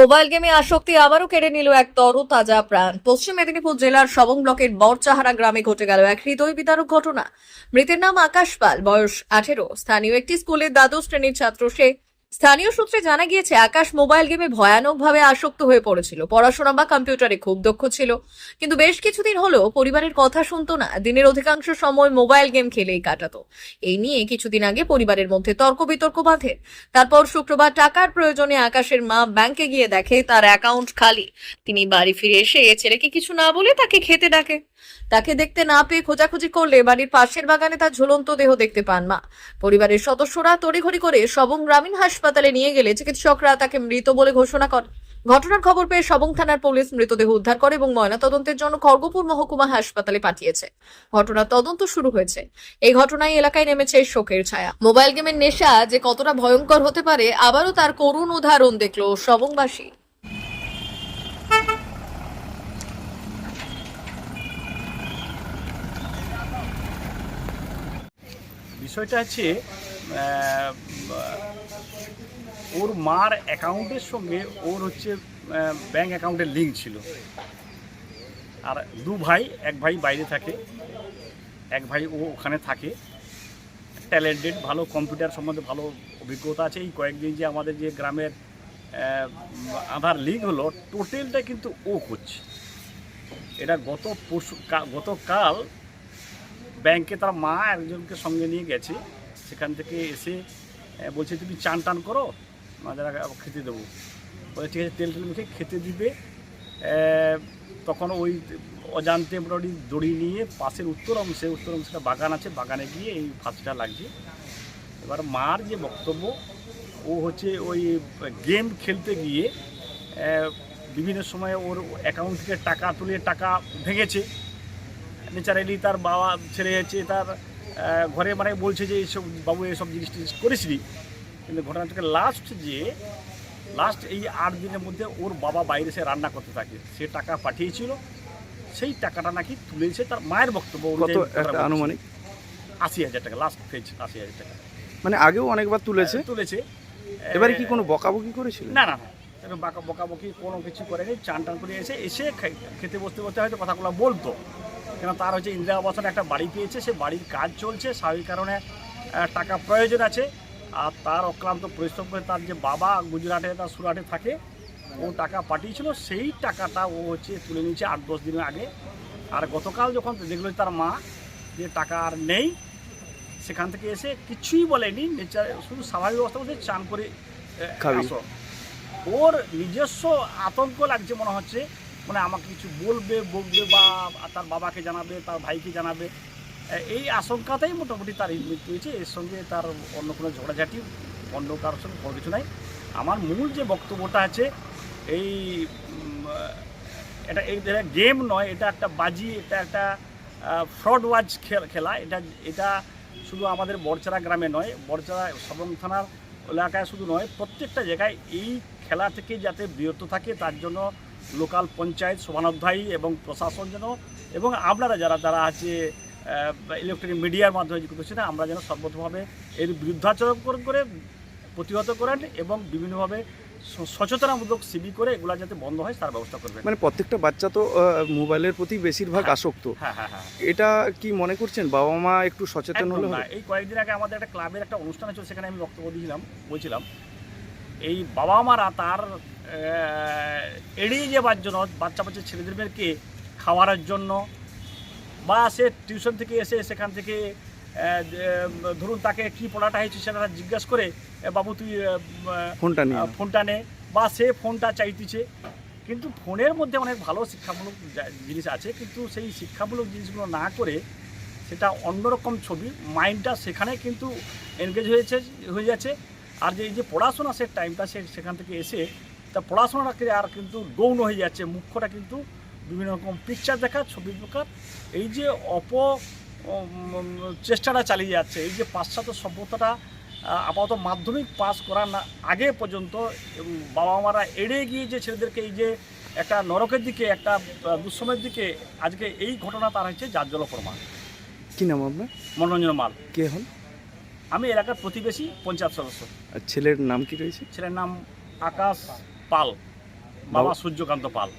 Mobile গেমে আসক্তি আবারও কেড়ে নিল এক তরতাজা প্রাণ। পশ্চিম মেদিনীপুর জেলার সবং ব্লকের বরচাহারা গ্রামে ঘটে গেল এক হৃদয় বিদারক ঘটনা। মৃতের নাম আকাশ পাল, বয়স আঠেরো। স্থানীয় একটি স্কুলের দ্বাদশ শ্রেণির ছাত্র সে স্থানীয় সূত্রে জানা গিয়েছে, আকাশ মোবাইল গেমে ভয়ানকভাবে আসক্ত হয়ে পড়েছিল। পড়াশোনা বা কম্পিউটারে খুব দক্ষ ছিল। কিন্তু বেশ কিছুদিন হলো পরিবারের কথা শুনতো না। দিনের অধিকাংশ সময় মোবাইল গেম খেলেই কাটাতো। এই নিয়ে কিছুদিন আগে পরিবারের মধ্যে তর্ক বিতর্ক বাঁধে। তারপর শুক্রবার টাকার প্রয়োজনে আকাশের মা ব্যাংকে গিয়ে দেখে তার অ্যাকাউন্ট খালি। তিনি বাড়ি ফিরে এসে ছেলেকে কিছু না বলে তাকে খেতে ডাকে। তাকে দেখতে না পেয়ে খোঁজাখুঁজি করলে বাড়ির পাশের বাগানে তার ঝুলন্ত দেহ দেখতে পান মা। পরিবারের সদস্যরা তড়িঘড়ি করে সবং গ্রামীণ হাসপাতালে নিয়ে গেলে চিকিৎসকরা তাকে মৃত বলে ঘোষণা করেন। ঘটনার খবর পেয়ে সবং থানার পুলিশ মৃতদেহ উদ্ধার করে এবং ময়নাতদন্তের জন্য খড়গপুর মহকুমা হাসপাতালে পাঠিয়েছে। ঘটনার তদন্ত শুরু হয়েছে। এই ঘটনায় এলাকায় নেমেছে শোকের ছায়া। মোবাইল গেমের নেশা যে কতটা ভয়ঙ্কর হতে পারে, আবারও তার করুণ উদাহরণ দেখল সবংবাসী বিষয়টা হচ্ছে ওর মার অ্যাকাউন্টের সঙ্গে ওর হচ্ছে ব্যাংক অ্যাকাউন্টের লিঙ্ক ছিল। আর দু ভাই, এক ভাই বাইরে থাকে, এক ভাই ও ওখানে থাকে। ট্যালেন্টেড ভালো কম্পিউটার সম্বন্ধে ভালো অভিজ্ঞতা আছে। এই কয়েকদিন যে আমাদের যে গ্রামের আধার লিঙ্ক হলো টোটালটা কিন্তু ও করছে এটা গত পরশু গতকাল ব্যাংকে তার মা একজনকে সঙ্গে নিয়ে গেছে। সেখান থেকে এসে বলছে, তুমি চান টান করো মাঝে খেতে দেবো। বলে, ঠিক আছে, তেল টেল মেখে খেতে দিবে। তখন ওই অজান্তে মোটামুটি দড়ি নিয়ে পাশের উত্তর অংশে, উত্তর অংশটা বাগান আছে, বাগানে গিয়ে এই ফাঁসটা লাগছে এবার মার যে বক্তব্য, ও হচ্ছে ওই গেম খেলতে গিয়ে বিভিন্ন সময় ওর অ্যাকাউন্ট থেকে টাকা তুলে টাকা ভেঙেছে। ন্যাচারালি তার বাবা ছেড়ে যাচ্ছে তার ঘরে মানে বলছে যে এইসব বাবু এইসব জিনিস টিনিস করিসনি কিন্তু ঘটনা থেকে লাস্ট যে লাস্ট এই আট দিনের মধ্যে ওর বাবা বাইরে সে রান্না করতে থাকে। সে টাকা পাঠিয়েছিল সেই টাকাটা নাকি তুলেছে তার মায়ের বক্তব্য আনুমানিক? আশি হাজার টাকা লাস্ট ফেজ আশি হাজার টাকা। মানে আগেও অনেকবার তুলেছে? তুলেছে। এবারে কি কোনো বকাবকি করেছিল? না না বাঁকা বকাবকি কোনো কিছু করেনি চান টান করে এসে এসে খেতে বসতে বসতে হয়তো কথাগুলো বলতো। কেন তার হচ্ছে ইন্দিরা আবাসনে একটা বাড়ি পেয়েছে সে বাড়ির কাজ চলছে স্বাভাবিক কারণে টাকা প্রয়োজন আছে। আর তার অক্লান্ত পরিশ্রম করে তার যে বাবা গুজরাটে তার সুরাটে থাকে ও টাকা পাঠিয়েছিল সেই টাকাটা ও হচ্ছে তুলে নিয়েছে আট দশ দিনের আগে। আর গতকাল যখন দেখল তার মা যে টাকা আর নেই সেখান থেকে এসে কিছুই বলেনি নেচার শুধু স্বাভাবিক অবস্থা বলতে চান করে আসো। ওর নিজস্ব আতঙ্ক লাগছে মনে হচ্ছে মানে আমাকে কিছু বলবে, বকবে বা তার বাবাকে জানাবে, তার ভাইকে জানাবে। এই আশঙ্কাতেই মোটামুটি তার মৃত্যু হয়েছে। এর সঙ্গে তার অন্য কোনো ঝগড়াঝাটি, অন্য কারোর সঙ্গে কোনো কিছু নাই। আমার মূল যে বক্তব্যটা আছে, এই এটা এই গেম নয়, এটা একটা বাজি, এটা একটা ফ্রড ওয়াচ খেলা এটা এটা শুধু আমাদের বড়চারা গ্রামে নয় বড়চারা সবং থানার এলাকায় শুধু নয়, প্রত্যেকটা জায়গায় এই খেলা থেকে যাতে বিরত থাকে, তার জন্য লোকাল পঞ্চায়েত সমানোধ্যায়ী এবং প্রশাসন যেন এবং আপনারা যারা যারা আছে ইলেকট্রনিক মিডিয়ার মাধ্যমে যুক্ত হচ্ছে না আমরা যেন সর্বতভাবে এর বিরুদ্ধাচরণ করে- করে প্রতিহত করেন এবং বিভিন্নভাবে সচেতনামূলক সিবি করে এগুলো যাতে বন্ধ হয় তার ব্যবস্থা করবেন। মানে প্রত্যেকটা বাচ্চা তো মোবাইলের প্রতি বেশিরভাগ হ্যাঁ। আসক্ত। হ্যাঁ হ্যাঁ হ্যাঁ। এটা কি মনে করছেন? বাবা মা একটু সচেতন হলে না। এই কয়েকদিন আগে আমাদের একটা ক্লাবের একটা অনুষ্ঠান ছিল সেখানে আমি বক্তব্য দিয়েছিলাম বলছিলাম এই বাবা মারা তার এড়িয়ে যাবার জন্য বাচ্চা বাচ্চা ছেলেদের মেয়েকে খাওয়ানোর জন্য বা সে টিউশন থেকে এসে সেখান থেকে ধরুন তাকে কি পড়াটা হয়েছে সেটা জিজ্ঞাসা করে বাবু তুই ফোনটা নিয়ে ফোনটা নে। বা সে ফোনটা চাইতেছে। কিন্তু ফোনের মধ্যে অনেক ভালো শিক্ষামূলক জিনিস আছে। কিন্তু সেই শিক্ষামূলক জিনিসগুলো না করে সেটা অন্যরকম ছবি। মাইন্ডটা সেখানে কিন্তু এনগেজ হয়েছে হয়ে যাচ্ছে। আর যে এই যে পড়াশোনা সে টাইমটা সে সেখান থেকে এসে তা পড়াশোনাটাকে আর কিন্তু গৌণ হয়ে যাচ্ছে। মুখ্যটা কিন্তু বিভিন্ন রকম পিকচার দেখা ছবি প্রকার এই যে অপ চেষ্টাটা চালিয়ে যাচ্ছে। এই যে পাশ্চাত্য সভ্যতাটা আপাতত মাধ্যমিক পাস করার না আগে পর্যন্ত বাবা মারা এড়িয়ে গিয়ে যে ছেলেদেরকে এই যে একটা নরকের দিকে একটা দুঃসময়ের দিকে আজকে এই ঘটনা তার হচ্ছে যার জল প্রমাণ কি নাম আপনার? মনোরঞ্জন মাল। কে হন? আমি এলাকার প্রতিবেশী পঞ্চায়েত সদস্য। আর ছেলের নাম কি রয়েছে? ছেলের নাম আকাশ পাল বাবা সূর্যকান্ত পাল।